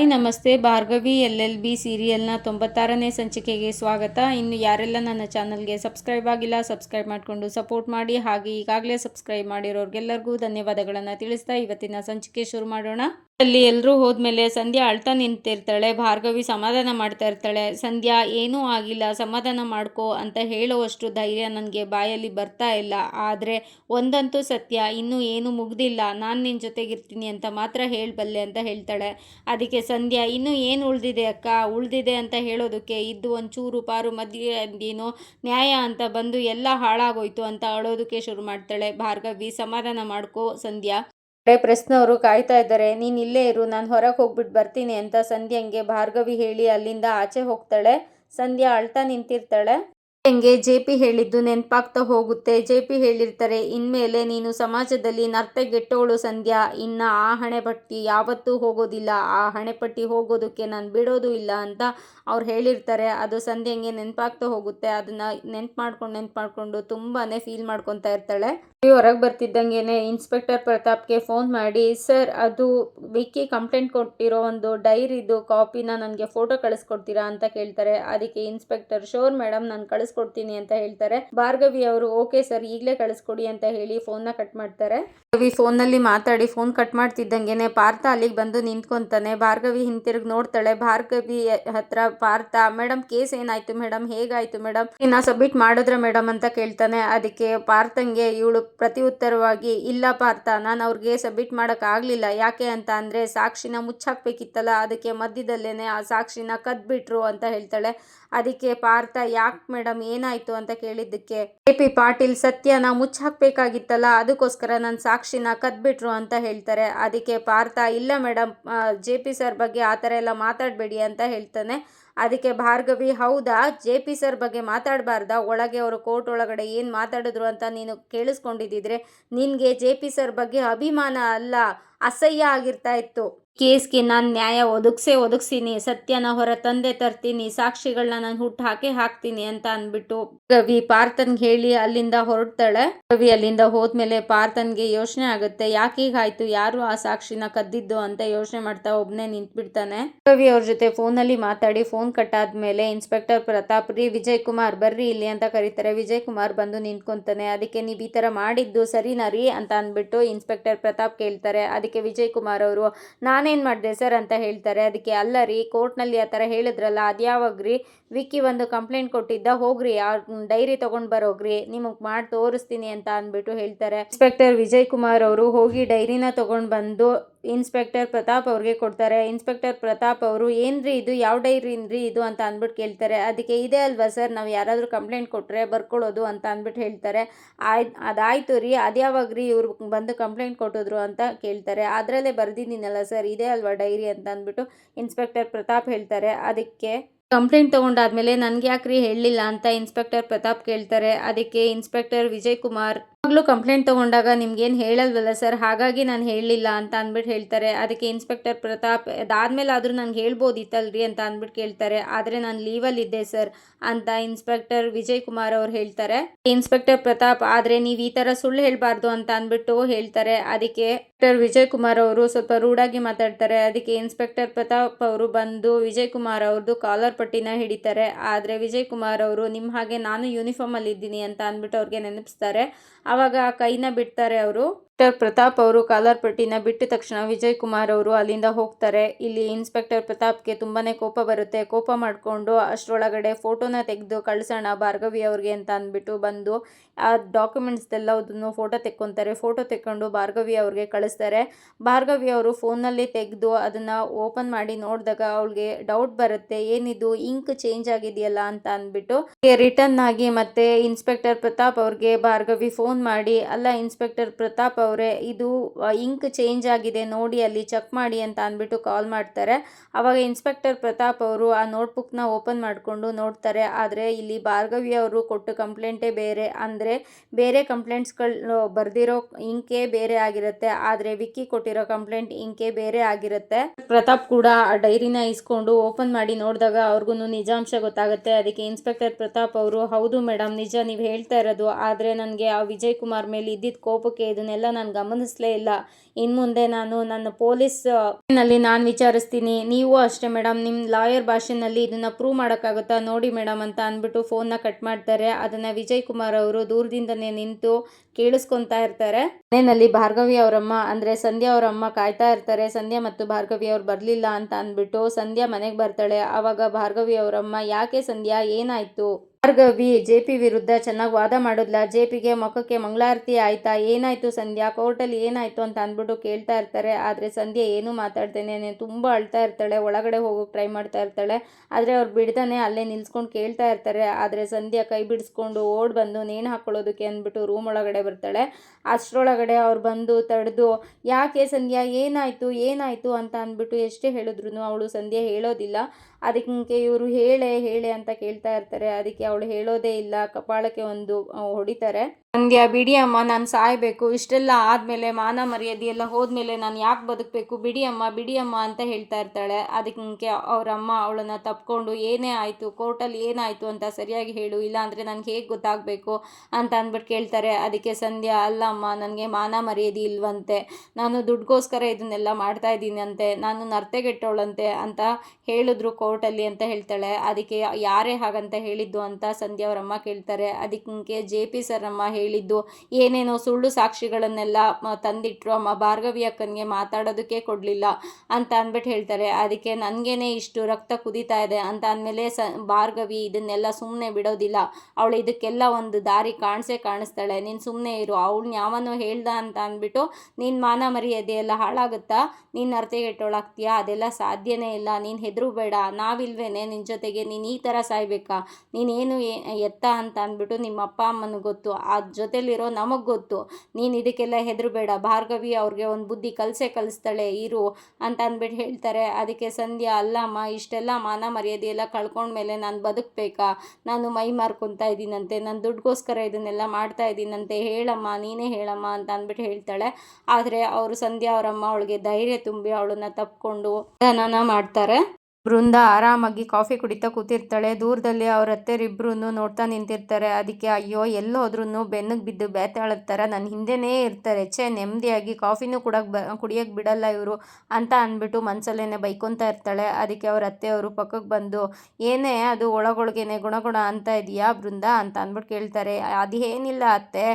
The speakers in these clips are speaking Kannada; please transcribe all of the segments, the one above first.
ಹಾಯ್, ನಮಸ್ತೆ. ಭಾರ್ಗವಿ ಎಲ್ ಎಲ್ ಬಿ ಸೀರಿಯಲ್ನ ತೊಂಬತ್ತಾರನೇ ಸಂಚಿಕೆಗೆ ಸ್ವಾಗತ. ಇನ್ನು ಯಾರೆಲ್ಲ ನನ್ನ ಚಾನಲ್ಗೆ ಸಬ್ಸ್ಕ್ರೈಬ್ ಆಗಿಲ್ಲ, ಸಬ್ಸ್ಕ್ರೈಬ್ ಮಾಡಿಕೊಂಡು ಸಪೋರ್ಟ್ ಮಾಡಿ. ಹಾಗೆ ಈಗಾಗಲೇ ಸಬ್ಸ್ಕ್ರೈಬ್ ಮಾಡಿರೋರಿಗೆಲ್ಲರಿಗೂ ಧನ್ಯವಾದಗಳನ್ನು ತಿಳಿಸ್ತಾ ಇವತ್ತಿನ ಸಂಚಿಕೆ ಶುರು ಮಾಡೋಣ. ಅಲ್ಲಿ ಎಲ್ಲರೂ ಹೋದ್ಮೇಲೆ ಸಂಧ್ಯಾ ಅಳ್ತಾ ನಿಂತಿರ್ತಾಳೆ, ಭಾರ್ಗವಿ ಸಮಾಧಾನ ಮಾಡ್ತಾ ಇರ್ತಾಳೆ, ಸಂಧ್ಯಾ ಏನೂ ಆಗಿಲ್ಲ, ಸಮಾಧಾನ ಮಾಡ್ಕೋ ಅಂತ ಹೇಳುವಷ್ಟು ಧೈರ್ಯ ನನಗೆ ಬಾಯಲ್ಲಿ ಬರ್ತಾ ಇಲ್ಲ. ಆದರೆ ಒಂದಂತೂ ಸತ್ಯ, ಇನ್ನೂ ಏನು ಮುಗ್ದಿಲ್ಲ, ನಾನು ನಿನ್ನ ಜೊತೆಗಿರ್ತೀನಿ ಅಂತ ಮಾತ್ರ ಹೇಳಬಲ್ಲೆ ಅಂತ ಹೇಳ್ತಾಳೆ. ಅದಕ್ಕೆ ಸಂಧ್ಯಾ, ಇನ್ನೂ ಏನು ಉಳಿದಿದೆ ಅಕ್ಕ? ಉಳಿದಿದೆ ಅಂತ ಹೇಳೋದಕ್ಕೆ ಇದ್ದು ಒಂಚೂರು ಪಾರು ಮಧ್ಯೆ ಏನೋ ನ್ಯಾಯ ಅಂತ ಬಂದು ಎಲ್ಲ ಹಾಳಾಗೋಯ್ತು ಅಂತ ಅಳೋದಕ್ಕೆ ಶುರು ಮಾಡ್ತಾಳೆ. ಭಾರ್ಗವಿ, ಸಮಾಧಾನ ಮಾಡ್ಕೋ ಸಂಧ್ಯಾ. ಕಡೆ ಪ್ರೆಸ್ನವರು ಕಾಯ್ತಾ ಇದ್ದಾರೆ. ನೀನು ಇಲ್ಲೇ ಇರು, ನಾನು ಹೊರಗೆ ಹೋಗ್ಬಿಟ್ಟು ಬರ್ತೀನಿ ಅಂತ ಸಂಧ್ಯಂಗೆ ಭಾರ್ಗವಿ ಹೇಳಿ ಅಲ್ಲಿಂದ ಆಚೆ ಹೋಗ್ತಾಳೆ. ಸಂಧ್ಯಾ ಅಳ್ತಾ ನಿಂತಿರ್ತಾಳೆ. ಹೆಂಗೆ ಜೆ ಪಿ ಹೇಳಿದ್ದು ನೆನಪಾಗ್ತಾ ಹೋಗುತ್ತೆ. ಜೆ ಪಿ ಹೇಳಿರ್ತಾರೆ, ಇನ್ಮೇಲೆ ನೀನು ಸಮಾಜದಲ್ಲಿ ನರ್ತೆಗೆಟ್ಟೋಳು ಸಂಧ್ಯಾ. ಇನ್ನ ಆ ಹಣೆಪಟ್ಟಿ ಯಾವತ್ತೂ ಹೋಗೋದಿಲ್ಲ. ಆ ಹಣೆಪಟ್ಟಿ ಹೋಗೋದಕ್ಕೆ ನಾನು ಬಿಡೋದು ಇಲ್ಲ ಅಂತ ಅವ್ರು ಹೇಳಿರ್ತಾರೆ. ಅದು ಸಂಧ್ಯಂಗೆ ನೆನಪಾಗ್ತಾ ಹೋಗುತ್ತೆ. ಅದನ್ನ ನೆನ್ಪು ಮಾಡ್ಕೊಂಡು ನೆನ್ಪು ಮಾಡ್ಕೊಂಡು ತುಂಬಾನೇ ಫೀಲ್ ಮಾಡ್ಕೊತಾ ಇರ್ತಾಳೆ. ಹೊರಗೆ ಬರ್ತಿದ್ದಂಗೆನೆ ಇನ್ಸ್ಪೆಕ್ಟರ್ ಪ್ರತಾಪ್ಗೆ ಫೋನ್ ಮಾಡಿ ಸರ್ ಅದು ವಿಕ್ಕಿ ಕಂಪ್ಲೇಂಟ್ ಕೊಟ್ಟಿರೋ ಒಂದು ಡೈರಿದು ಕಾಪಿನ ನನಗೆ ಫೋಟೋ ಕಳಿಸ್ಕೊಡ್ತೀರಾ ಅಂತ ಕೇಳ್ತಾರೆ. ಅದಕ್ಕೆ ಇನ್ಸ್ಪೆಕ್ಟರ್ ಶೋರ್ ಮೇಡಮ್ ನಾನು ಕಳಿಸ್ಕೊಡ್ತೀನಿ ಅಂತ ಹೇಳ್ತಾರೆ. ಭಾರ್ಗವಿ ಅವರು ಓಕೆ ಸರ್ ಈಗಲೇ ಕಳಿಸ್ಕೊಡಿ ಅಂತ ಹೇಳಿ ಫೋನ್ನ ಕಟ್ ಮಾಡ್ತಾರೆ. ಭಾರ್ಗವಿ ಫೋನಲ್ಲಿ ಮಾತಾಡಿ ಫೋನ್ ಕಟ್ ಮಾಡ್ತಿದ್ದಂಗೆನೆ ಪಾರ್ಥ ಅಲ್ಲಿಗೆ ಬಂದು ನಿಂತ್ಕೊಂತಾನೆ. ಭಾರ್ಗವಿ ಹಿಂತಿರುಗಿ ನೋಡ್ತಾಳೆ. ಭಾರ್ಗವಿ ಹತ್ರ ಪಾರ್ಥ ಮೇಡಮ್ ಕೇಸ್ ಏನಾಯ್ತು? ಮೇಡಮ್ ಹೇಗಾಯ್ತು? ಮೇಡಮ್ ಇನ್ನ ಸಬ್ಮಿಟ್ ಮಾಡಿದ್ರೆ ಮೇಡಮ್ ಅಂತ ಕೇಳ್ತಾನೆ. ಅದಕ್ಕೆ ಪಾರ್ಥಂಗೆ, ಇವಳು ಪ್ರತಿ ಉತ್ತರವಾಗಿ ಇಲ್ಲ ಪಾರ್ಥ, ನಾನು ಅವ್ರಿಗೆ ಸಬ್ಮಿಟ್ ಮಾಡೋಕೆ ಆಗಲಿಲ್ಲ. ಯಾಕೆ ಅಂತ ಅಂದರೆ, ಸಾಕ್ಷಿನ ಮುಚ್ಚಾಕ್ಬೇಕಿತ್ತಲ್ಲ, ಅದಕ್ಕೆ ಮಧ್ಯದಲ್ಲೇ ಆ ಸಾಕ್ಷಿನ ಕದ್ಬಿಟ್ರು ಅಂತ ಹೇಳ್ತಾಳೆ. ಅದಕ್ಕೆ ಪಾರ್ಥ, ಯಾಕೆ ಮೇಡಮ್ ಏನಾಯಿತು ಅಂತ ಕೇಳಿದ್ದಕ್ಕೆ, ಎ ಪಿ ಪಾಟೀಲ್ ಸತ್ಯನ ಮುಚ್ಚಾಕ್ಬೇಕಾಗಿತ್ತಲ್ಲ, ಅದಕ್ಕೋಸ್ಕರ ನನ್ನ ಸಾಕ್ಷಿನ ಕದ್ಬಿಟ್ರು ಅಂತ ಹೇಳ್ತಾರೆ. ಅದಕ್ಕೆ ಪಾರ್ಥ, ಇಲ್ಲ ಮೇಡಮ್ ಜೆ ಪಿ ಸರ್ ಬಗ್ಗೆ ಆ ಥರ ಎಲ್ಲ ಮಾತಾಡಬೇಡಿ ಅಂತ ಹೇಳ್ತಾನೆ. ಅದಕ್ಕೆ ಭಾರ್ಗವಿ, ಹೌದಾ? ಜೆ ಪಿ ಸರ್ ಬಗ್ಗೆ ಮಾತಾಡಬಾರ್ದಾ? ಒಳಗೆ ಅವರು ಕೋರ್ಟ್ ಒಳಗಡೆ ಏನು ಮಾತಾಡಿದ್ರು ಅಂತ ನೀನು ಕೇಳಿಸ್ಕೊಂಡಿದ್ದಿದ್ರೆ ನಿನಗೆ ಜೆ ಪಿ ಸರ್ ಬಗ್ಗೆ ಅಭಿಮಾನ ಅಲ್ಲ. ಅಸಹ್ಯ ಆಗಿರ್ತಾ ಇತ್ತು. ಕೇಸ್ಗೆ ನಾನು ನ್ಯಾಯ ಒದಗಿಸೇ ಒದಗಿಸ್ತೀನಿ ಸತ್ಯನ ಹೊರ ತಂದೆ ತರ್ತೀನಿ ಸಾಕ್ಷಿಗಳನ್ನ ನಾನು ಹುಟ್ಟು ಹಾಕಿ ಹಾಕ್ತೀನಿ ಅಂತ ಅಂದ್ಬಿಟ್ಟು ರವಿ ಪಾರ್ಥನ್ಗೆ ಹೇಳಿ ಅಲ್ಲಿಂದ ಹೊರಡ್ತಾಳೆ. ರವಿ ಅಲ್ಲಿಂದ ಹೋದ್ಮೇಲೆ ಪಾರ್ಥನ್ಗೆ ಯೋಚನೆ ಆಗುತ್ತೆ, ಯಾಕೆ ಹೀಗಾಯ್ತು, ಯಾರು ಆ ಸಾಕ್ಷಿನ ಕದ್ದಿದ್ದು ಅಂತ ಯೋಚನೆ ಮಾಡ್ತಾ ಒಬ್ನೇ ನಿಂತ್ಬಿಡ್ತಾನೆ. ರವಿ ಅವ್ರ ಜೊತೆ ಫೋನಲ್ಲಿ ಮಾತಾಡಿ ಫೋನ್ ಕಟ್ ಆದ್ಮೇಲೆ ಇನ್ಸ್ಪೆಕ್ಟರ್ ಪ್ರತಾಪ್, ರೀ ವಿಜಯ್ ಕುಮಾರ್ ಬರ್ರಿ ಇಲ್ಲಿ ಅಂತ ಕರೀತಾರೆ. ವಿಜಯ್ ಕುಮಾರ್ ಬಂದು ನಿಂತ್ಕೊಂತಾನೆ, ಅದಕ್ಕೆ ನೀವು ಈ ತರ ಮಾಡಿದ್ದು ಸರಿನಾ ರೀ? ಅಂತ ಅಂದ್ಬಿಟ್ಟು ಇನ್ಸ್ಪೆಕ್ಟರ್ ಪ್ರತಾಪ್ ಕೇಳ್ತಾರೆ. ಅದಕ್ಕೆ ವಿಜಯ್ ಕುಮಾರ್ ಅವರು, ನಾನೇನ್ ಮಾಡಿದೆ ಸರ್ ಅಂತ ಹೇಳ್ತಾರೆ. ಅದಕ್ಕೆ ಅಲ್ಲ ರೀ, ಕೋರ್ಟ್ನಲ್ಲಿ ಆ ಥರ ಹೇಳಿದ್ರಲ್ಲ ಅದ್ಯಾವಾಗ್ರಿ ವಿಕ್ಕಿ ಒಂದು ಕಂಪ್ಲೇಂಟ್ ಕೊಟ್ಟಿದ್ದ, ಹೋಗ್ರಿ, ಆ ಡೈರಿ ತೊಗೊಂಡು ಬರೋಗ್ರಿ, ನಿಮಗೆ ಮಾಡಿ ತೋರಿಸ್ತೀನಿ ಅಂತ ಅಂದ್ಬಿಟ್ಟು ಹೇಳ್ತಾರೆ. ಇನ್ಸ್ಪೆಕ್ಟರ್ ವಿಜಯ್ ಕುಮಾರ್ ಅವರು ಹೋಗಿ ಡೈರಿನ ತೊಗೊಂಡು ಬಂದು ಇನ್ಸ್ಪೆಕ್ಟರ್ ಪ್ರತಾಪ್ ಅವ್ರಿಗೆ ಕೊಡ್ತಾರೆ. ಇನ್ಸ್ಪೆಕ್ಟರ್ ಪ್ರತಾಪ್ ಅವರು, ಏನ್ರಿ ಇದು? ಯಾವ ಡೈರಿನ್ರಿ ಇದು? ಅಂತ ಅಂದ್ಬಿಟ್ಟು ಕೇಳ್ತಾರೆ. ಅದಕ್ಕೆ ಇದೆ ಅಲ್ವಾ ಸರ್? ನಾವು ಯಾರಾದರೂ ಕಂಪ್ಲೇಂಟ್ ಕೊಟ್ಟರೆ ಬರ್ಕೊಳ್ಳೋದು ಅಂತ ಅಂದ್ಬಿಟ್ಟು ಹೇಳ್ತಾರೆ. ಆಯ್ತು ಅದಾಯ್ತು ರೀ. ಅದ್ಯಾವಾಗ ಇವ್ರು ಬಂದು ಕಂಪ್ಲೇಂಟ್ ಕೊಟ್ಟಿದ್ರು? ಅಂತ ಕೇಳ್ತಾರೆ. ಅದರಲ್ಲೇ ಬರ್ದಿದ್ದೀನಲ್ಲ ಸರ್? ಇದೆ ಅಲ್ವಾ ಡೈರಿ ಅಂತ ಅಂದ್ಬಿಟ್ಟು ಇನ್ಸ್ಪೆಕ್ಟರ್ ಪ್ರತಾಪ್ ಹೇಳ್ತಾರೆ. ಅದಕ್ಕೆ ಕಂಪ್ಲೇಂಟ್ ತೊಗೊಂಡಾದ್ಮೇಲೆ ನನಗೆ ಯಾಕ್ರಿ ಹೇಳಲಿಲ್ಲ ಅಂತ ಇನ್ಸ್ಪೆಕ್ಟರ್ ಪ್ರತಾಪ್ ಕೇಳ್ತಾರೆ. ಅದಕ್ಕೆ ಇನ್ಸ್ಪೆಕ್ಟರ್ ವಿಜಯ್ ಕುಮಾರ್ ಯಾವಾಗಲೂ ಕಂಪ್ಲೇಂಟ್ ತೊಗೊಂಡಾಗ ನಿಮ್ಗೇನು ಹೇಳಲ್ವಲ್ಲ ಸರ್? ಹಾಗಾಗಿ ನಾನು ಹೇಳಲಿಲ್ಲ ಅಂತ ಅಂದ್ಬಿಟ್ಟು ಹೇಳ್ತಾರೆ. ಅದಕ್ಕೆ ಇನ್ಸ್ಪೆಕ್ಟರ್ ಪ್ರತಾಪ್ ಅದಾದಮೇಲೆ ಆದರೂ ನನಗೆ ಹೇಳ್ಬೋದಿತ್ತಲ್ರಿ ಅಂತ ಅಂದ್ಬಿಟ್ಟು ಕೇಳ್ತಾರೆ. ಆದರೆ ನಾನು ಲೀವಲ್ಲಿದ್ದೆ ಸರ್ ಅಂತ ಇನ್ಸ್ಪೆಕ್ಟರ್ ವಿಜಯ್ ಕುಮಾರ್ ಅವ್ರು ಹೇಳ್ತಾರೆ. ಇನ್ಸ್ಪೆಕ್ಟರ್ ಪ್ರತಾಪ್, ಆದರೆ ನೀವು ಈ ಥರ ಸುಳ್ಳು ಹೇಳಬಾರ್ದು ಅಂತ ಅಂದ್ಬಿಟ್ಟು ಹೇಳ್ತಾರೆ. ಅದಕ್ಕೆ ಇನ್ಸ್ಪೆಕ್ಟರ್ ವಿಜಯ್ ಕುಮಾರ್ ಅವರು ಸ್ವಲ್ಪ ರೂಡಾಗಿ ಮಾತಾಡ್ತಾರೆ. ಅದಕ್ಕೆ ಇನ್ಸ್ಪೆಕ್ಟರ್ ಪ್ರತಾಪ್ ಅವರು ಬಂದು ವಿಜಯ್ ಕುಮಾರ್ ಅವ್ರದ್ದು ಕಾಲರ್ ಪಟ್ಟಿನ ಹಿಡಿತಾರೆ. ಆದರೆ ವಿಜಯ್ ಕುಮಾರ್ ಅವರು ನಿಮ್ಮ ಹಾಗೆ ನಾನು ಯೂನಿಫಾರ್ಮಲ್ಲಿ ಇದ್ದೀನಿ ಅಂತ ಅಂದ್ಬಿಟ್ಟು ಅವ್ರಿಗೆ ನೆನಪಿಸ್ತಾರೆ. ಆವಾಗ ಆ ಕೈನ ಬಿಡ್ತಾರೆ ಅವರು. ಡಾಕ್ಟರ್ ಪ್ರತಾಪ್ ಅವರು ಕಾಲರ್ ಪಟ್ಟಿನ ಬಿಟ್ಟ ತಕ್ಷಣ ವಿಜಯ್ ಕುಮಾರ್ ಅವರು ಅಲ್ಲಿಂದ ಹೋಗ್ತಾರೆ. ಇಲ್ಲಿ ಇನ್ಸ್ಪೆಕ್ಟರ್ ಪ್ರತಾಪ್ಗೆ ತುಂಬಾನೇ ಕೋಪ ಬರುತ್ತೆ. ಕೋಪ ಮಾಡಿಕೊಂಡು ಅಷ್ಟರೊಳಗಡೆ ಫೋಟೋನ ತೆಗೆದು ಕಳಿಸೋಣ ಭಾರ್ಗವಿ ಅವ್ರಿಗೆ ಅಂತ ಅಂದ್ಬಿಟ್ಟು ಬಂದು ಆ ಡಾಕ್ಯುಮೆಂಟ್ಸ್ ಎಲ್ಲದನ್ನು ಫೋಟೋ ತೆಕ್ಕೊಂತಾರೆ. ಫೋಟೋ ತೆಕ್ಕೊಂಡು ಭಾರ್ಗವಿ ಅವ್ರಿಗೆ ಕಳಿಸ್ತಾರೆ. ಭಾರ್ಗವಿ ಅವರು ಫೋನಲ್ಲಿ ತೆಗೆದು ಅದನ್ನು ಓಪನ್ ಮಾಡಿ ನೋಡಿದಾಗ ಅವಳಿಗೆ ಡೌಟ್ ಬರುತ್ತೆ. ಏನಿದು? ಇಂಕ್ ಚೇಂಜ್ ಆಗಿದೆಯಲ್ಲ ಅಂತ ಅಂದ್ಬಿಟ್ಟು ರಿಟರ್ನ್ ಆಗಿ ಮತ್ತೆ ಇನ್ಸ್ಪೆಕ್ಟರ್ ಪ್ರತಾಪ್ ಅವ್ರಿಗೆ ಭಾರ್ಗವಿ ಫೋನ್ ಮಾಡಿ, ಅಲ್ಲ ಇನ್ಸ್ಪೆಕ್ಟರ್ ಪ್ರತಾಪ್ ಅವರೇ, ಇದು ಇಂಕ್ ಚೇಂಜ್ ಆಗಿದೆ, ನೋಡಿ ಅಲ್ಲಿ ಚೆಕ್ ಮಾಡಿ ಅಂತ ಅಂದ್ಬಿಟ್ಟು ಕಾಲ್ ಮಾಡ್ತಾರೆ. ಅವಾಗ ಇನ್ಸ್ಪೆಕ್ಟರ್ ಪ್ರತಾಪ್ ಅವರು ಆ ನೋಟ್ಬುಕ್ನ ಓಪನ್ ಮಾಡಿಕೊಂಡು ನೋಡ್ತಾರೆ. ಆದರೆ ಇಲ್ಲಿ ಭಾರ್ಗವಿ ಅವರು ಕೊಟ್ಟು ಕಂಪ್ಲೇಂಟೇ ಬೇರೆ. ಅಂದರೆ ಬೇರೆ ಕಂಪ್ಲೇಂಟ್ಸ್ಗಳು ಬರೆದಿರೋ ಇಂಕೇ ಬೇರೆ ಆಗಿರುತ್ತೆ. ಆದರೆ ವಿಕ್ಕಿ ಕೊಟ್ಟಿರೋ ಕಂಪ್ಲೇಂಟ್ ಇಂಕೇ ಬೇರೆ ಆಗಿರುತ್ತೆ. ಪ್ರತಾಪ್ ಕೂಡ ಆ ಡೈರಿನ ಇಸ್ಕೊಂಡು ಓಪನ್ ಮಾಡಿ ನೋಡಿದಾಗ ಅವ್ರಿಗೂ ನಿಜಾಂಶ ಗೊತ್ತಾಗುತ್ತೆ. ಅದಕ್ಕೆ ಇನ್ಸ್ಪೆಕ್ಟರ್ ಪ್ರತಾಪ್ ಅವರು, ಹೌದು ಮೇಡಮ್ ನಿಜ ನೀವು ಹೇಳ್ತಾ ಇರೋದು. ಆದರೆ ನನಗೆ ಆ ವಿಜಯ್ ಕುಮಾರ್ ಮೇಲೆ ಇದ್ದಿದ್ದ ಕೋಪಕ್ಕೆ ಇದನ್ನೆಲ್ಲ ನಾನು ಗಮನಿಸಲೇ ಇಲ್ಲ. ಇನ್ನು ಮುಂದೆ ನಾನು ನನ್ನ ಪೊಲೀಸ್ನಲ್ಲಿ ನಾನು ವಿಚಾರಿಸ್ತೀನಿ. ನೀವು ಅಷ್ಟೇ ಮೇಡಮ್ ನಿಮ್ಮ ಲಾಯರ್ ಭಾಷೆನಲ್ಲಿ ಇದನ್ನು ಪ್ರೂವ್ ಮಾಡೋಕ್ಕಾಗುತ್ತಾ ನೋಡಿ ಮೇಡಮ್ ಅಂತ ಅಂದ್ಬಿಟ್ಟು ಫೋನ್ನ ಕಟ್ ಮಾಡ್ತಾರೆ. ಅದನ್ನು ವಿಜಯ್ ಕುಮಾರ್ ಅವರು ದೂರದಿಂದನೇ ನಿಂತು ಕೇಳಿಸ್ಕೊತಾ ಇರ್ತಾರೆ. ಮನೆಯಲ್ಲಿ ಭಾರ್ಗವಿ ಅವರಮ್ಮ ಅಂದರೆ ಸಂಧ್ಯಾ ಅವರಮ್ಮ ಕಾಯ್ತಾ ಇರ್ತಾರೆ. ಸಂಧ್ಯಾ ಮತ್ತು ಭಾರ್ಗವಿ ಅವ್ರು ಬರಲಿಲ್ಲ ಅಂತ ಅಂದ್ಬಿಟ್ಟು ಸಂಧ್ಯಾ ಮನೆಗೆ ಬರ್ತಾಳೆ. ಆವಾಗ ಭಾರ್ಗವಿ ಅವರಮ್ಮ, ಯಾಕೆ ಸಂಧ್ಯಾ, ಏನಾಯಿತು? ಭಾರ್ಗವಿ, ಜೆ ಪಿ ವಿರುದ್ಧ ಚೆನ್ನಾಗಿ ವಾದ ಮಾಡಿದ್ಲ. ಜೆ ಪಿಗೆ ಮುಖಕ್ಕೆ ಮಂಗಳಾರತಿ ಆಯ್ತಾ? ಏನಾಯ್ತು ಸಂಧ್ಯಾ? ಕೋರ್ಟಲ್ಲಿ ಏನಾಯ್ತು ಅಂತ ಅಂದ್ಬಿಟ್ಟು ಕೇಳ್ತಾ ಇರ್ತಾರೆ. ಆದರೆ ಸಂಧ್ಯಾ ಏನೂ ಮಾತಾಡ್ತೇನೆ ತುಂಬ ಅಳ್ತಾ ಇರ್ತಾಳೆ. ಒಳಗಡೆ ಹೋಗೋಕೆ ಟ್ರೈ ಮಾಡ್ತಾ ಇರ್ತಾಳೆ. ಆದರೆ ಅವ್ರು ಬಿಡ್ದಾನೆ ಅಲ್ಲೇ ನಿಲ್ಸ್ಕೊಂಡು ಕೇಳ್ತಾ ಇರ್ತಾರೆ. ಆದರೆ ಸಂಧ್ಯಾ ಕೈ ಬಿಡಿಸ್ಕೊಂಡು ಓಡ್ ಬಂದು ನೇಣು ಹಾಕೊಳ್ಳೋದಕ್ಕೆ ಅಂದ್ಬಿಟ್ಟು ರೂಮ್ ಒಳಗಡೆ ಬರ್ತಾಳೆ. ಅಷ್ಟರೊಳಗಡೆ ಅವ್ರು ಬಂದು ತಡೆದು, ಯಾಕೆ ಸಂಧ್ಯಾ? ಏನಾಯಿತು? ಏನಾಯಿತು? ಅಂತ ಅಂದ್ಬಿಟ್ಟು ಎಷ್ಟೇ ಹೇಳಿದ್ರು ಅವಳು ಸಂಧ್ಯಾ ಹೇಳೋದಿಲ್ಲ. ಅದಕ್ಕೆ ಇವರು ಹೇಳೆ ಹೇಳೆ ಅಂತ ಕೇಳ್ತಾ ಇರ್ತಾರೆ. ಅದಕ್ಕೆ ಅವಳು ಹೇಳೋದೇ ಇಲ್ಲ. ಕಪಾಳಕ್ಕೆ ಒಂದು ಹೊಡಿತಾರೆ. ಸಂಧ್ಯಾ ಬಿಡಿ ಅಮ್ಮ, ನಾನು ಸಾಯಬೇಕು. ಇಷ್ಟೆಲ್ಲ ಆದಮೇಲೆ ಮಾನ ಮರ್ಯಾದೆ ಎಲ್ಲ ಹೋದ್ಮೇಲೆ ನಾನು ಯಾಕೆ ಬದುಕಬೇಕು? ಬಿಡಿ ಅಮ್ಮ ಬಿಡಿ ಅಮ್ಮ ಅಂತ ಹೇಳ್ತಾ ಇರ್ತಾಳೆ. ಅದಕ್ಕೆ ಅವರಮ್ಮ ಅವಳನ್ನ ತಪ್ಕೊಂಡು ಏನೇ ಆಯಿತು, ಕೋರ್ಟಲ್ಲಿ ಏನಾಯಿತು ಅಂತ ಸರಿಯಾಗಿ ಹೇಳು. ಇಲ್ಲಾಂದರೆ ನನಗೆ ಹೇಗೆ ಗೊತ್ತಾಗಬೇಕು ಅಂತ ಅಂದ್ಬಿಟ್ಟು ಕೇಳ್ತಾರೆ. ಅದಕ್ಕೆ ಸಂಧ್ಯಾ, ಅಲ್ಲ ಅಮ್ಮ, ನನಗೆ ಮಾನ ಮರ್ಯಾದೆ ಇಲ್ವಂತೆ. ನಾನು ದುಡ್ಗೋಸ್ಕರ ಇದನ್ನೆಲ್ಲ ಮಾಡ್ತಾ ಇದ್ದೀನಂತೆ. ನಾನು ನರ್ತೆಗೆಟ್ಟವಳಂತೆ ಅಂತ ಹೇಳಿದ್ರು ಕೋರ್ಟಲ್ಲಿ ಅಂತ ಹೇಳ್ತಾಳೆ. ಅದಕ್ಕೆ ಯಾರೇ ಹಾಗಂತ ಹೇಳಿದ್ದು ಅಂತ ಸಂಧ್ಯಾ ಅವರಮ್ಮ ಕೇಳ್ತಾರೆ. ಅದಕ್ಕೆ ಜೆ ಪಿ ಸರ್ ಅಮ್ಮ ಹೇಳಿದ್ದು. ಏನೇನೋ ಸುಳ್ಳು ಸಾಕ್ಷಿಗಳನ್ನೆಲ್ಲ ತಂದಿಟ್ರು. ಅಮ್ಮ ಭಾರ್ಗವಿ ಅಕ್ಕನಿಗೆ ಮಾತಾಡೋದಕ್ಕೆ ಕೊಡಲಿಲ್ಲ ಅಂತ ಅಂದ್ಬಿಟ್ಟು ಹೇಳ್ತಾರೆ. ಅದಕ್ಕೆ ನನಗೇನೆ ಇಷ್ಟು ರಕ್ತ ಕುದೀತಾ ಇದೆ ಅಂತ ಅಂದಮೇಲೆ ಸ, ಭಾರ್ಗವಿ ಇದನ್ನೆಲ್ಲ ಸುಮ್ಮನೆ ಬಿಡೋದಿಲ್ಲ. ಅವಳು ಇದಕ್ಕೆಲ್ಲ ಒಂದು ದಾರಿ ಕಾಣಿಸೇ ಕಾಣಿಸ್ತಾಳೆ. ನೀನು ಸುಮ್ಮನೆ ಇರು. ಅವಳನ್ನ ಯಾವನೋ ಹೇಳ್ದ ಅಂತ ಅಂದ್ಬಿಟ್ಟು ನಿನ್ನ ಮಾನ ಮರ್ಯಾದೆ ಎಲ್ಲ ಹಾಳಾಗುತ್ತಾ? ನೀನು ಅರ್ಥಗೆಟ್ಟೋಳಾಗ್ತೀಯಾ ಅದೆಲ್ಲ ಸಾಧ್ಯನೇ ಇಲ್ಲ. ನೀನು ಹೆದರು ಬೇಡ ನಾವಿಲ್ವೇನೆ ನಿನ್ನ ಜೊತೆಗೆ ನೀನು ಈ ಥರ ಸಾಯ್ಬೇಕಾ? ನೀನೇನು ಎತ್ತ ಅಂತ ಅಂದ್ಬಿಟ್ಟು ನಿಮ್ಮ ಅಪ್ಪ ಅಮ್ಮನಿಗೆ ಗೊತ್ತು. ಆ ಜೊತೆಲಿರೋ ನಮಗೆ ಗೊತ್ತು. ನೀನು ಇದಕ್ಕೆಲ್ಲ ಹೆದರು ಬೇಡ ಭಾರ್ಗವಿ ಅವ್ರಿಗೆ ಒಂದು ಬುದ್ಧಿ ಕಲಸೇ ಕಲಿಸ್ತಾಳೆ, ಇರು ಅಂತ ಅಂದ್ಬಿಟ್ಟು ಹೇಳ್ತಾರೆ. ಅದಕ್ಕೆ ಸಂಧ್ಯಾ, ಅಲ್ಲಮ್ಮ, ಇಷ್ಟೆಲ್ಲ ಮಾನ ಮರ್ಯಾದೆ ಎಲ್ಲ ಕಳ್ಕೊಂಡ್ಮೇಲೆ ನಾನು ಬದುಕಬೇಕಾ? ನಾನು ಮೈ ಮಾರ್ಕೊತಾ ಇದ್ದೀನಂತೆ. ನಾನು ದುಡ್ಗೋಸ್ಕರ ಇದನ್ನೆಲ್ಲ ಮಾಡ್ತಾ ಇದ್ದೀನಂತೆ. ಹೇಳಮ್ಮ, ನೀನೇ ಹೇಳಮ್ಮ ಅಂತ ಅಂದ್ಬಿಟ್ಟು ಹೇಳ್ತಾಳೆ. ಆದರೆ ಅವರು ಸಂಧ್ಯಾ ಅವರಮ್ಮ ಅವಳಿಗೆ ಧೈರ್ಯ ತುಂಬಿ ಅವಳನ್ನ ತಪ್ಪಿಕೊಂಡು ದನನ ಮಾಡ್ತಾರೆ. ಬೃಂದ ಆರಾಮಾಗಿ ಕಾಫಿ ಕುಡಿತಾ ಕೂತಿರ್ತಾಳೆ. ದೂರದಲ್ಲಿ ಅವ್ರ ಅತ್ತೆರಿಬ್ರು ನೋಡ್ತಾ ನಿಂತಿರ್ತಾರೆ. ಅದಕ್ಕೆ ಅಯ್ಯೋ ಎಲ್ಲೋದ್ರೂ ಬೆನ್ನಿಗೆ ಬಿದ್ದು ಬೇತಾಳದ ಥರ ನನ್ನ ಹಿಂದೆನೇ ಇರ್ತಾರೆ. ಛೇ ನೆಮ್ಮದಿಯಾಗಿ ಕಾಫಿನೂ ಕುಡಕ್ಕೆ ಬ, ಕುಡಿಯೋಕೆ ಬಿಡಲ್ಲ ಇವರು ಅಂತ ಅಂದ್ಬಿಟ್ಟು ಮನಸಲ್ಲೇ ಬೈಕೊತಾ ಇರ್ತಾಳೆ. ಅದಕ್ಕೆ ಅವ್ರ ಅತ್ತೆಯವರು ಪಕ್ಕಕ್ಕೆ ಬಂದು, ಏನೇ, ಅದು ಒಳಗೊಳಗೇನೆ ಗುಣಗುಣ ಗುಣ ಅಂತ ಇದೆಯಾ ಬೃಂದ ಅಂತ ಅಂದ್ಬಿಟ್ಟು ಕೇಳ್ತಾರೆ. ಅದೇನಿಲ್ಲ ಅತ್ತೆ.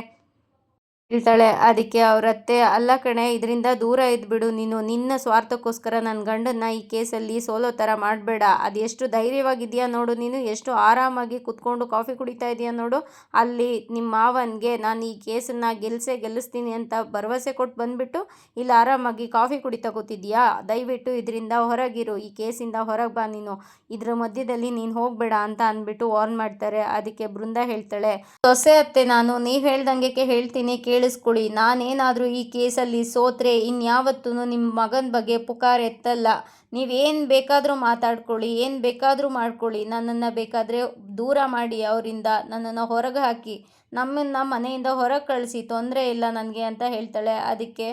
ಹೇಳ್ತಾಳೆ, ಅದಕ್ಕೆ ಅವರತ್ತೆ ಅಲ್ಲ ಕಣೆ, ಇದರಿಂದ ದೂರ ಇದ್ಬಿಡು ನೀನು ನಿನ್ನ ಸ್ವಾರ್ಥಕ್ಕೋಸ್ಕರ ನನ್ನ ಗಂಡನ್ನ ಈ ಕೇಸಲ್ಲಿ ಸೋಲೋ ಥರ ಮಾಡಬೇಡ. ಅದು ಎಷ್ಟು ಧೈರ್ಯವಾಗಿದೆಯಾ ನೋಡು, ನೀನು ಎಷ್ಟು ಆರಾಮಾಗಿ ಕುತ್ಕೊಂಡು ಕಾಫಿ ಕುಡಿತಾ ಇದೆಯಾ ನೋಡು. ಅಲ್ಲಿ ನಿಮ್ಮ ಮಾವನಿಗೆ ನಾನು ಈ ಕೇಸನ್ನು ಗೆಲ್ಲಿಸೇ ಗೆಲ್ಲಿಸ್ತೀನಿ ಅಂತ ಭರವಸೆ ಕೊಟ್ಟು ಬಂದುಬಿಟ್ಟು, ಇಲ್ಲಿ, ಆರಾಮಾಗಿ ಕಾಫಿ ಕುಡಿತಾ ಕೂತಿದ್ಯಾ? ದಯವಿಟ್ಟು ಇದರಿಂದ ಹೊರಗಿರು, ಈ ಕೇಸಿಂದ ಹೊರಗೆ ಬಾ ನೀನು. ಇದರ ಮಧ್ಯದಲ್ಲಿ ನೀನು ಹೋಗಬೇಡ ಅಂತ ಅಂದ್ಬಿಟ್ಟು ವಾರ್ನ್ ಮಾಡ್ತಾರೆ. ಅದಕ್ಕೆ ಬೃಂದ ಹೇಳ್ತಾಳೆ, ಸೊಸೆ ಅತ್ತೆ ನಾನು, ನೀವು ಹೇಳ್ದಂಗೆ ಹೇಳ್ತೀನಿ ಕೇಳಿಸ್ಕೊಳ್ಳಿ. ನಾನೇನಾದರೂ ಈ ಕೇಸಲ್ಲಿ ಸೋತ್ರೆ ಇನ್ಯಾವತ್ತೂ ನಿಮ್ಮ ಮಗನ ಬಗ್ಗೆ ಪುಕಾರ್ ಎತ್ತಲ್ಲ. ನೀವೇನು ಬೇಕಾದರೂ ಮಾತಾಡ್ಕೊಳ್ಳಿ, ಏನು ಬೇಕಾದರೂ ಮಾಡ್ಕೊಳ್ಳಿ. ನನ್ನನ್ನು ಬೇಕಾದರೆ ದೂರ ಮಾಡಿ ಅವರಿಂದ ನನ್ನನ್ನು ಹೊರಗೆ ಹಾಕಿ, ನಮ್ಮನ್ನು ಮನೆಯಿಂದ ಹೊರಗೆ ಕಳಿಸಿ, ತೊಂದರೆ ಇಲ್ಲ ನನಗೆ ಅಂತ ಹೇಳ್ತಾಳೆ. ಅದಕ್ಕೆ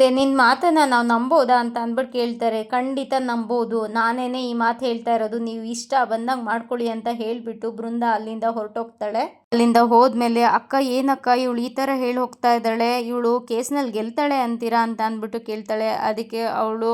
ಮತ್ತೆ ನಿನ್ನ ಮಾತನ್ನು ನಾವು ನಂಬೋದಾ ಅಂತ ಅಂದ್ಬಿಟ್ಟು ಕೇಳ್ತಾರೆ. ಖಂಡಿತ ನಂಬೋದು. ನಾನೇನೆ ಈ ಮಾತು ಹೇಳ್ತಾ ಇರೋದು, ನೀವು ಇಷ್ಟ ಬಂದಂಗೆ ಮಾಡ್ಕೊಳ್ಳಿ ಅಂತ ಹೇಳಿಬಿಟ್ಟು ಬೃಂದ ಅಲ್ಲಿಂದ ಹೊರಟೋಗ್ತಾಳೆ. ಅಲ್ಲಿಂದ ಹೋದ್ಮೇಲೆ, ಅಕ್ಕ, ಏನಕ್ಕ ಇವಳು ಈ ಥರ ಹೇಳಿ ಹೋಗ್ತಾ ಇದ್ದಾಳೆ? ಇವಳು ಕೇಸ್ನಲ್ಲಿ ಗೆಲ್ತಾಳೆ ಅಂತೀರಾ? ಅಂತ ಅಂದ್ಬಿಟ್ಟು ಕೇಳ್ತಾಳೆ. ಅದಕ್ಕೆ ಅವಳು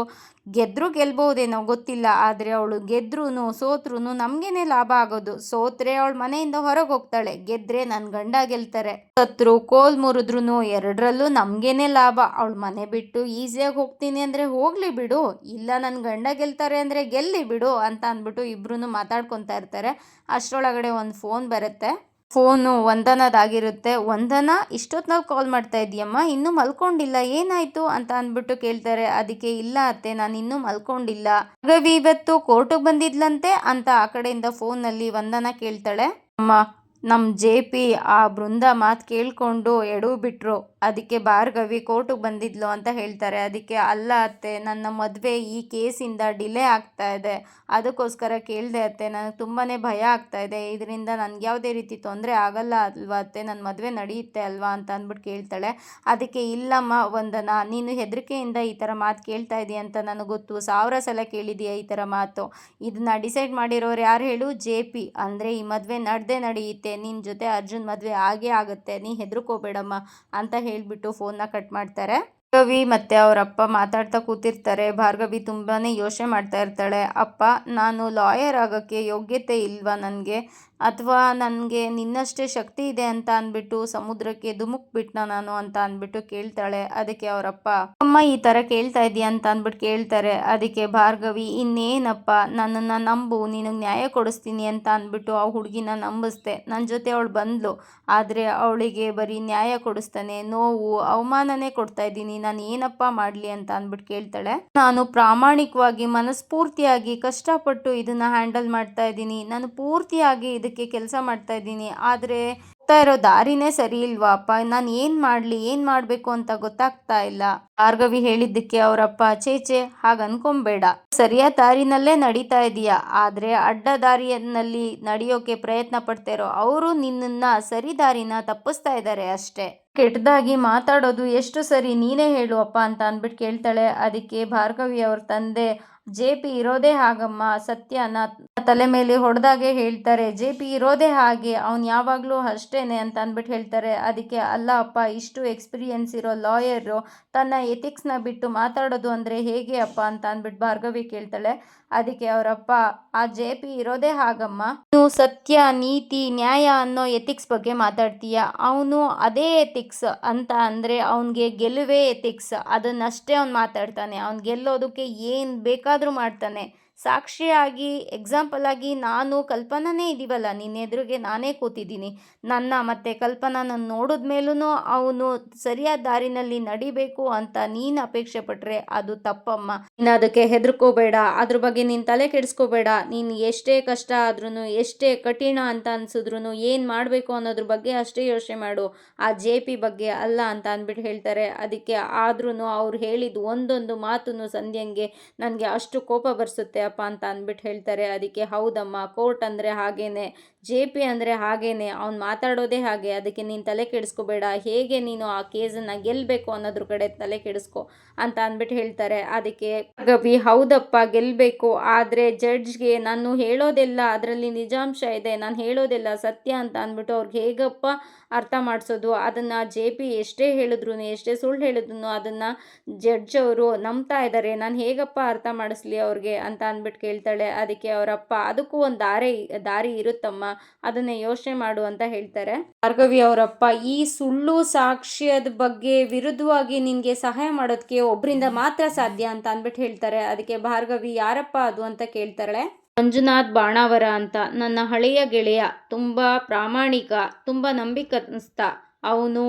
ಗೆದ್ರೂ ಗೆಲ್ಬೋದೇನೋ ಗೊತ್ತಿಲ್ಲ, ಆದರೆ ಅವಳು ಗೆದ್ರೂ ಸೋತ್ರೂ ನಮಗೇನೆ ಲಾಭ ಆಗೋದು. ಸೋತ್ರೆ ಅವಳು ಮನೆಯಿಂದ ಹೊರಗೆ ಹೋಗ್ತಾಳೆ. ಗೆದ್ರೆ ನನ್ನ ಗಂಡ ಗೆಲ್ತಾರೆ. ಸತ್ರು ಕೋಲ್ ಮುರಿದ್ರು ಎರಡರಲ್ಲೂ ನಮಗೇನೆ ಲಾಭ. ಅವಳು ಮನೆ ಬಿಟ್ಟು ಈಸಿಯಾಗಿ ಹೋಗ್ತೀನಿ ಅಂದರೆ ಹೋಗಲಿ ಬಿಡು. ಇಲ್ಲ ನನ್ನ ಗಂಡ ಗೆಲ್ತಾರೆ ಅಂದರೆ ಗೆಲ್ಲಿ ಬಿಡು ಅಂತ ಅಂದ್ಬಿಟ್ಟು ಇಬ್ರು ಮಾತಾಡ್ಕೊತಾ ಇರ್ತಾರೆ. ಅಷ್ಟರೊಳಗಡೆ ಒಂದು ಫೋನ್ ಬರುತ್ತೆ. ಫೋನು ವಂದನದಾಗಿರುತ್ತೆ ವಂದನ ನಾವು ಕಾಲ್ ಮಾಡ್ತಾ ಇದೆಯಮ್ಮ ಇನ್ನೂ ಮಲ್ಕೊಂಡಿಲ್ಲ, ಏನಾಯ್ತು? ಅಂತ ಅಂದ್ಬಿಟ್ಟು ಕೇಳ್ತಾರೆ, ಅದಕ್ಕೆ ಇಲ್ಲ ಅತ್ತೆ, ನಾನು ಇನ್ನೂ ಮಲ್ಕೊಂಡಿಲ್ಲ. ರವಿ ಇವತ್ತು ಕೋರ್ಟಿಗೆ ಬಂದಿದ್ಲಂತೆ? ಅಂತ ಆ ಕಡೆಯಿಂದ ಫೋನಲ್ಲಿ ವಂದನ ಕೇಳ್ತಾಳೆ. ಅಮ್ಮ ನಮ್ಮ ಜೆ ಪಿ ಆ ಬೃಂದ ಮಾತು ಕೇಳಿಕೊಂಡು ಎಡವು ಬಿಟ್ರು. ಅದಕ್ಕೆ ಭಾರ್ಗವಿ ಕೋರ್ಟಿಗೆ ಬಂದಿದ್ಲು ಅಂತ ಹೇಳ್ತಾರೆ. ಅದಕ್ಕೆ ಅಲ್ಲ ಅತ್ತೆ, ನನ್ನ ಮದುವೆ ಈ ಕೇಸಿಂದ ಡಿಲೇ ಆಗ್ತಾ ಇದೆ. ಅದಕ್ಕೋಸ್ಕರ ಕೇಳಿದೆ ಅತ್ತೆ, ನನಗೆ ತುಂಬಾ ಭಯ ಆಗ್ತಾ ಇದೆ. ಇದರಿಂದ ನನಗೆ ಯಾವುದೇ ರೀತಿ ತೊಂದರೆ ಆಗಲ್ಲ ಅಲ್ವಾ ಅತ್ತೆ? ನನ್ನ ಮದುವೆ ನಡೆಯುತ್ತೆ ಅಲ್ವಾ ಅಂತ ಅಂದ್ಬಿಟ್ಟು ಕೇಳ್ತಾಳೆ. ಅದಕ್ಕೆ, ಇಲ್ಲಮ್ಮ, ವಂದನ, ನೀನು ಹೆದರಿಕೆಯಿಂದ ಈ ಥರ ಮಾತು ಕೇಳ್ತಾ ಇದೀಯ ಅಂತ ನನಗೆ ಗೊತ್ತು. ಸಾವಿರ ಸಲ ಕೇಳಿದೀಯ ಈ ಥರ ಮಾತು. ಇದನ್ನ ಡಿಸೈಡ್ ಮಾಡಿರೋರು ಯಾರು ಹೇಳು? J P. ಅಂದರೆ ಈ ಮದುವೆ ನಡೆದೇ ನಡೆಯುತ್ತೆ. ನಿನ್ನ ಜೊತೆ ಅರ್ಜುನ್ ಮದುವೆ ಆಗೇ ಆಗುತ್ತೆ. ನೀ ಹೆದರ್ಕೋಬೇಡಮ್ಮ ಅಂತ ಹೇಳಿಬಿಟ್ಟು ಫೋನ್ನ ಕಟ್ ಮಾಡ್ತಾರೆ. ಭಾರ್ಗವಿ ಮತ್ತು ಅವರಪ್ಪ ಮಾತಾಡ್ತಾ ಕೂತಿರ್ತಾರೆ. ಭಾರ್ಗವಿ ತುಂಬಾ ಯೋಚನೆ ಮಾಡ್ತಾ ಇರ್ತಾಳೆ. ಅಪ್ಪ, ನಾನು ಲಾಯರ್ ಆಗೋಕ್ಕೆ ಯೋಗ್ಯತೆ ಇಲ್ವಾ ನನಗೆ? ಅಥವಾ ನನಗೆ ನಿನ್ನಷ್ಟೇ ಶಕ್ತಿ ಇದೆ ಅಂತ ಅಂದ್ಬಿಟ್ಟು ಸಮುದ್ರಕ್ಕೆ ಧುಮುಕ್ಬಿಟ್ನ ನಾನು ಅಂತ ಅಂದ್ಬಿಟ್ಟು ಕೇಳ್ತಾಳೆ. ಅದಕ್ಕೆ ಅವರಪ್ಪ, ಅಮ್ಮ, ಈ ಥರ ಕೇಳ್ತಾ ಇದೀಯ? ಅಂತ ಅಂದ್ಬಿಟ್ಟು ಕೇಳ್ತಾರೆ. ಅದಕ್ಕೆ ಭಾರ್ಗವಿ, ಇನ್ನೇನಪ್ಪ, ನನ್ನನ್ನು ನಂಬು, ನಿನಗೆ ನ್ಯಾಯ ಕೊಡಿಸ್ತೀನಿ ಅಂತ ಅಂದ್ಬಿಟ್ಟು ಆ ಹುಡುಗಿನ ನಂಬಿಸ್ದೆ. ನನ್ನ ಜೊತೆ ಅವಳು ಬಂದ್ಲು. ಆದರೆ ಅವಳಿಗೆ ಬರೀ ನ್ಯಾಯ ಕೊಡಿಸ್ತಾನೆ. ನೋವು, ಅವಮಾನನೇ ಕೊಡ್ತಾ ಇದ್ದೀನಿ. ನಾನು ಏನಪ್ಪ ಮಾಡಲಿ ಅಂತ ಅಂದ್ಬಿಟ್ಟು ಕೇಳ್ತಾಳೆ. ನಾನು ಪ್ರಾಮಾಣಿಕವಾಗಿ, ಮನಸ್ಫೂರ್ತಿಯಾಗಿ ಕಷ್ಟಪಟ್ಟು ಇದನ್ನ ಹ್ಯಾಂಡಲ್ ಮಾಡ್ತಾ ಇದ್ದೀನಿ. ನಾನು ಪೂರ್ತಿಯಾಗಿ ಇದಕ್ಕೆ ಕೆಲಸ ಮಾಡ್ತಾ ಇದ್ದೀನಿ. ಆದರೆ ಹೋಗ್ತಾ ಇರೋ ದಾರಿನೇ ಸರಿ ಇಲ್ವಾಪ್ಪ. ನಾನು ಏನು ಮಾಡಲಿ, ಏನು ಮಾಡಬೇಕು ಅಂತ ಗೊತ್ತಾಗ್ತಾ ಇಲ್ಲ. ಭಾರ್ಗವಿ ಹೇಳಿದ್ದಕ್ಕೆ ಅವರಪ್ಪ ಚೇಚೆ ಹಾಗೆ ಅನ್ಕೊಂಬೇಡ. ಸರಿಯಾದ ದಾರಿನಲ್ಲೇ ನಡೀತಾ ಇದೀಯಾ. ಆದರೆ ಅಡ್ಡ ದಾರಿಯಲ್ಲಿ ನಡೆಯೋಕೆ ಪ್ರಯತ್ನ ಪಡ್ತಾ ಇರೋ ಅವರು ನಿನ್ನನ್ನ ಸರಿ ದಾರಿನ ತಪ್ಪಿಸ್ತಾ ಇದ್ದಾರೆ ಅಷ್ಟೇ. ಕೆಟ್ಟದಾಗಿ ಮಾತಾಡೋದು ಎಷ್ಟು ಸರಿ ನೀನೇ ಹೇಳು ಅಪ್ಪ ಅಂತ ಅಂದ್ಬಿಟ್ಟು ಕೇಳ್ತಾಳೆ. ಅದಕ್ಕೆ ಭಾರ್ಗವಿ ಅವ್ರ ತಂದೆ ಜೆ ಪಿ ಇರೋದೇ ಹಾಗಮ್ಮ ಸತ್ಯನ ತಲೆ ಮೇಲೆ ಹೊಡೆದಾಗೆ ಹೇಳ್ತಾರೆ. ಜೆ ಪಿ ಇರೋದೇ ಹಾಗೆ, ಅವ್ನು ಯಾವಾಗಲೂ ಅಷ್ಟೇನೆ ಅಂತ ಅಂದ್ಬಿಟ್ಟು ಹೇಳ್ತಾರೆ. ಅದಕ್ಕೆ ಅಲ್ಲ ಅಪ್ಪ, ಇಷ್ಟು ಎಕ್ಸ್ಪೀರಿಯನ್ಸ್ ಇರೋ ಲಾಯರು ತನ್ನ ಎಥಿಕ್ಸ್ನ ಬಿಟ್ಟು ಮಾತಾಡೋದು ಅಂದರೆ ಹೇಗೆ ಅಪ್ಪ ಅಂತ ಅಂದ್ಬಿಟ್ಟು ಭಾರ್ಗವಿ ಕೇಳ್ತಾಳೆ. ಅದಕ್ಕೆ ಅವರಪ್ಪ, ಆ ಜೆ ಪಿ ಇರೋದೇ ಹಾಗಮ್ಮ. ನೀವು ಸತ್ಯ, ನೀತಿ, ನ್ಯಾಯ ಅನ್ನೋ ಎಥಿಕ್ಸ್ ಬಗ್ಗೆ ಮಾತಾಡ್ತೀಯ? ಅವನು ಅದೇ ಎಥಿಕ್ಸ್ ಅಂತ ಅಂದರೆ ಅವನಿಗೆ ಗೆಲುವೇ ಎಥಿಕ್ಸ್ ಅದನ್ನಷ್ಟೇ ಅವ್ನು ಮಾತಾಡ್ತಾನೆ. ಅವ್ನು ಗೆಲ್ಲೋದಕ್ಕೆ ಏನು ಬೇಕಾದರೂ ಮಾಡ್ತಾನೆ. ಸಾಕ್ಷಿಯಾಗಿ ಎಕ್ಸಾಂಪಲ್ ಆಗಿ ನಾನು ಕಲ್ಪನಾನೇ ಇದ್ದೀವಲ್ಲ ನಿನ್ನ ಎದುರಿಗೆ ನಾನೇ ಕೂತಿದ್ದೀನಿ. ನನ್ನ ಮತ್ತು ಕಲ್ಪನಾನ ನೋಡಿದ ಮೇಲೂ ಅವನು ಸರಿಯಾದ ದಾರಿನಲ್ಲಿ ನಡಿಬೇಕು ಅಂತ ನೀನು ಅಪೇಕ್ಷೆ ಪಟ್ಟರೆ ಅದು ತಪ್ಪಮ್ಮ. ನೀನು ಅದಕ್ಕೆ ಹೆದರ್ಕೋಬೇಡ, ಅದ್ರ ಬಗ್ಗೆ ನೀನು ತಲೆ ಕೆಡಿಸ್ಕೋಬೇಡ. ನೀನು ಎಷ್ಟೇ ಕಷ್ಟ ಆದ್ರೂ ಎಷ್ಟೇ ಕಠಿಣ ಅಂತ ಅನ್ಸಿದ್ರು ಏನು ಮಾಡಬೇಕು ಅನ್ನೋದ್ರ ಬಗ್ಗೆ ಅಷ್ಟೇ ಯೋಚನೆ ಮಾಡು. ಆ ಜೆ ಪಿ ಬಗ್ಗೆ ಅಲ್ಲ ಅಂತ ಅಂದ್ಬಿಟ್ಟು ಹೇಳ್ತಾರೆ. ಅದಕ್ಕೆ ಆದ್ರೂ ಅವ್ರು ಹೇಳಿದ ಒಂದೊಂದು ಮಾತನ್ನು ಸಂಧ್ಯಂಗೆ ನನಗೆ ಅಷ್ಟು ಕೋಪ ಬರ್ಸುತ್ತೆ. ಅಪ್ಪ ಅಂತ ಅಂದ್ಬಿಟ್ಟು ಹೇಳ್ತಾರೆ. ಅದಕ್ಕೆ ಹೌದಮ್ಮ, ಕೋರ್ಟ್ ಅಂದರೆ ಹಾಗೇನೆ, ಜೆ ಪಿ ಅಂದರೆ ಹಾಗೇನೆ, ಅವ್ನು ಮಾತಾಡೋದೇ ಹಾಗೆ. ಅದಕ್ಕೆ ನೀನು ತಲೆ ಕೆಡಿಸ್ಕೋಬೇಡ. ಹೇಗೆ ನೀನು ಆ ಕೇಸನ್ನು ಗೆಲ್ಲಬೇಕು ಅನ್ನೋದ್ರ ಕಡೆ ತಲೆ ಕೆಡಿಸ್ಕೊ ಅಂತ ಅಂದ್ಬಿಟ್ಟು ಹೇಳ್ತಾರೆ. ಅದಕ್ಕೆ ಗವಿ, ಹೌದಪ್ಪ ಗೆಲ್ಲಬೇಕು ಆದರೆ ಜಡ್ಜ್ಗೆ ನಾನು ಹೇಳೋದೆಲ್ಲ ಅದರಲ್ಲಿ ನಿಜಾಂಶ ಇದೆ. ನಾನು ಹೇಳೋದೆಲ್ಲ ಸತ್ಯ ಅಂತ ಅಂದ್ಬಿಟ್ಟು ಅವ್ರಿಗೆ ಹೇಗಪ್ಪ ಅರ್ಥ ಮಾಡಿಸೋದು? ಅದನ್ನು ಜೆ ಪಿ ಎಷ್ಟೇ ಹೇಳಿದ್ರು ಎಷ್ಟೇ ಸುಳ್ಳು ಹೇಳಿದ್ರು ಅದನ್ನು ಜಡ್ಜ್ ಅವರು ನಂಬ್ತಾ ಇದ್ದಾರೆ ನಾನು ಹೇಗಪ್ಪ ಅರ್ಥ ಮಾಡಿಸ್ಲಿ ಅವ್ರಿಗೆ ಅಂತ ಅಂದ್ಬಿಟ್ಟು ಕೇಳ್ತಾಳೆ. ಅದಕ್ಕೆ ಅವರಪ್ಪ, ಅದಕ್ಕೂ ಒಂದು ದಾರಿ ದಾರಿ ಇರುತ್ತಮ್ಮ, ಅದನ್ನ ಯೋಚನೆ ಮಾಡು ಅಂತ ಹೇಳ್ತಾರೆ. ಭಾರ್ಗವಿ ಅವರಪ್ಪ, ಈ ಸುಳ್ಳು ಸಾಕ್ಷ್ಯದ ಬಗ್ಗೆ ವಿರುದ್ಧವಾಗಿ ನಿನ್ಗೆ ಸಹಾಯ ಮಾಡೋದಕ್ಕೆ ಒಬ್ಬರಿಂದ ಮಾತ್ರ ಸಾಧ್ಯ ಅಂತ ಅಂದ್ಬಿಟ್ಟು ಹೇಳ್ತಾರೆ. ಅದಕ್ಕೆ ಭಾರ್ಗವಿ, ಯಾರಪ್ಪ ಅದು ಅಂತ ಕೇಳ್ತಾಳೆ. ಮಂಜುನಾಥ್ ಬಾಣಾವರ ಅಂತ ನನ್ನ ಹಳೆಯ ಗೆಳೆಯ, ತುಂಬ ಪ್ರಾಮಾಣಿಕ, ತುಂಬ ನಂಬಿಕಸ್ತ ಅವನು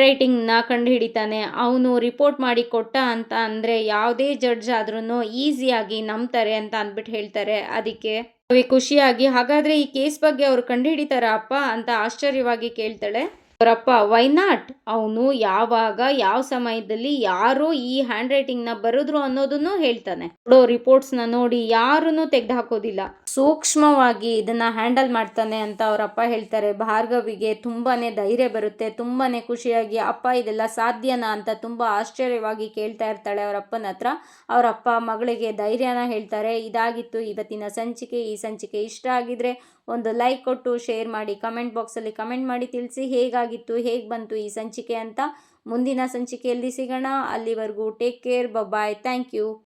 ರೈಟಿಂಗನ್ನ ಕಂಡು ಹಿಡಿತಾನೆ ಅವನು ರಿಪೋರ್ಟ್ ಮಾಡಿ ಕೊಟ್ಟ ಅಂತ ಅಂದರೆ ಯಾವುದೇ ಜಡ್ಜ್ ಆದ್ರೂ ಈಸಿಯಾಗಿ ನಂಬ್ತಾರೆ ಅಂತ ಅಂದ್ಬಿಟ್ಟು ಹೇಳ್ತಾರೆ. ಅದಕ್ಕೆ ಅವಿ ಖುಷಿಯಾಗಿ, ಹಾಗಾದರೆ ಈ ಕೇಸ್ ಬಗ್ಗೆ ಅವರು ಕಂಡುಹಿಡಿತಾರ ಅಪ್ಪ ಅಂತ ಆಶ್ಚರ್ಯವಾಗಿ ಕೇಳ್ತಾಳೆ. ಅವರಪ್ಪ ವೈ ನಾಟ್ ಅವನು, ಯಾವಾಗ, ಯಾವ ಸಮಯದಲ್ಲಿ, ಯಾರು ಈ ಹ್ಯಾಂಡ್ನ ಬರೆದ್ರು ಅನ್ನೋದನ್ನು ಹೇಳ್ತಾನೆ. ನೋಡೋ ರಿಪೋರ್ಟ್ಸ್ನ ನೋಡಿ, ಯಾರನ್ನು ತೆಗೆದು ಹಾಕೋದಿಲ್ಲ ಸೂಕ್ಷ್ಮವಾಗಿ ಇದನ್ನ ಹ್ಯಾಂಡಲ್ ಮಾಡ್ತಾನೆ ಅಂತ ಅವರಪ್ಪ ಹೇಳ್ತಾರೆ. ಭಾರ್ಗವಿಗೆ ತುಂಬಾನೇ ಧೈರ್ಯ ಬರುತ್ತೆ, ತುಂಬಾನೇ ಖುಷಿಯಾಗಿ, ಅಪ್ಪ, ಇದೆಲ್ಲ ಸಾಧ್ಯನಾ? ಅಂತ ತುಂಬಾ ಆಶ್ಚರ್ಯವಾಗಿ ಕೇಳ್ತಾ ಇರ್ತಾಳೆ ಅವರಪ್ಪನ ಹತ್ರ. ಅವರಪ್ಪ ಮಗಳಿಗೆ ಧೈರ್ಯನ ಹೇಳ್ತಾರೆ, ಇದಾಗಿತ್ತು, ಇವತ್ತಿನ ಸಂಚಿಕೆ, ಈ ಸಂಚಿಕೆ ಇಷ್ಟ ಆಗಿದ್ರೆ ಒಂದು ಲೈಕ್ ಕೊಟ್ಟು ಶೇರ್ ಮಾಡಿ ಕಮೆಂಟ್ ಬಾಕ್ಸಲ್ಲಿ ಕಮೆಂಟ್ ಮಾಡಿ ತಿಳಿಸಿ ಹೇಗಾಗಿತ್ತು, ಹೇಗೆ ಬಂತು ಈ ಸಂಚಿಕೆ ಅಂತ ಮುಂದಿನ ಸಂಚಿಕೆಯಲ್ಲಿ ಸಿಗೋಣ. ಅಲ್ಲಿವರೆಗೂ take care bye thank you